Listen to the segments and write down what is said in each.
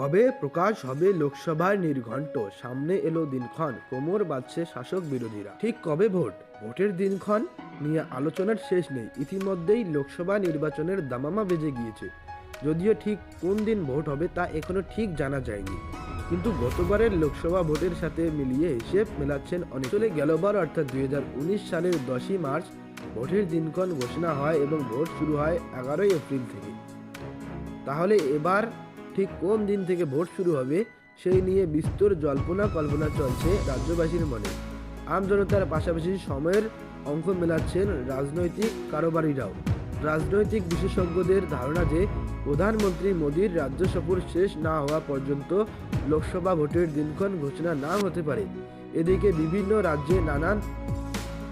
কবে প্রকাশ হবে লোকসভার নির্ঘণ্ট? সামনে এলো দিনক্ষণ। কোমর বাঁধছে শাসক বিরোধীরা। ঠিক কবে ভোট? ভোটের দিনক্ষণ? নিয়ে আলোচনার শেষ নেই। ইতিমধ্যেই লোকসভা নির্বাচনের দামামা বেজে গিয়েছে। যদিও ঠিক কোন দিন ভোট হবে তা এখনও ঠিক জানা যায়নি। কিন্তু গতবারের লোকসভা ভোটের সাথে মিলিয়ে হিসেব মেলাচ্ছেন অনেক। চলে গেলবার অর্থাৎ দুই হাজার উনিশ সালের দশই মার্চ। ভোটের দিনক্ষণ ঘোষণা হয় এবং ভোট শুরু হয় এগারোই এপ্রিল থেকে। তাহলে এবার ঠিক কোন দিন থেকে ভোট শুরু হবে, সেই নিয়ে বিস্তর জল্পনা কল্পনা চলছে রাজ্যবাসীর মনে। আম জনতার পাশাপাশি সময়ের অঙ্ক মেলাচ্ছেন রাজনৈতিক কারোবারিরাও। রাজনৈতিক বিশেষজ্ঞদের ধারণা যে, প্রধানমন্ত্রী মোদীর রাজ্য সফর শেষ না হওয়া পর্যন্ত লোকসভা ভোটের দিনক্ষণ ঘোষণা না হতে পারে। এদিকে বিভিন্ন রাজ্যে নানান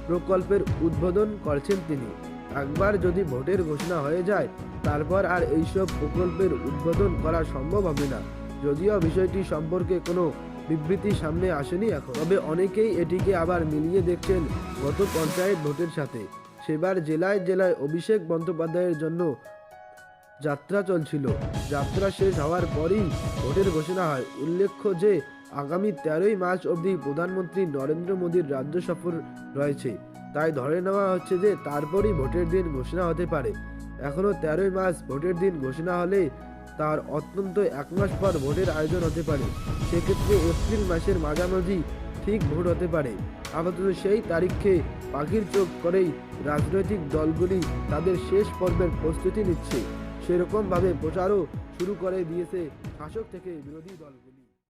প্রকল্পের উদ্বোধন করছেন তিনি। একবার যদি ভোটের ঘোষণা হয়ে যায়, তারপর আর এইসব প্রকল্পের উদ্বোধন করা সম্ভব হবে না। যদিও বিষয়টি সম্পর্কে কোনো বিবৃতি সামনে আসেনি এখন। তবে অনেকেই এটিকে আবার মিলিয়ে দেখছেন গত পঞ্চায়েত ভোটের সাথে। সেবার জেলায় জেলায় অভিষেক বন্দ্যোপাধ্যায়ের জন্য যাত্রা চলছিল। যাত্রা শেষ হওয়ার পরই ভোটের ঘোষণা হয়। উল্লেখ্য যে, আগামী তেরোই মার্চ অবধি প্রধানমন্ত্রী নরেন্দ্র মোদীর রাজ্য সফর রয়েছে। তাই ধরে নেওয়া হচ্ছে যে তারপরই ভোটের দিন ঘোষণা হতে পারে। এখনও তেরোই মার্চ ভোটের দিন ঘোষণা হলে তার অত্যন্ত এক মাস পর ভোটের আয়োজন হতে পারে। সেক্ষেত্রে এপ্রিল মাসের মাঝামাঝি ঠিক ভোট হতে পারে। আপাতত সেই তারিখে পাখির চোখ করেই রাজনৈতিক দলগুলি তাদের শেষ পর্বের প্রস্তুতি নিচ্ছে। সেরকমভাবে প্রচারও শুরু করে দিয়েছে শাসক থেকে বিরোধী দলগুলি।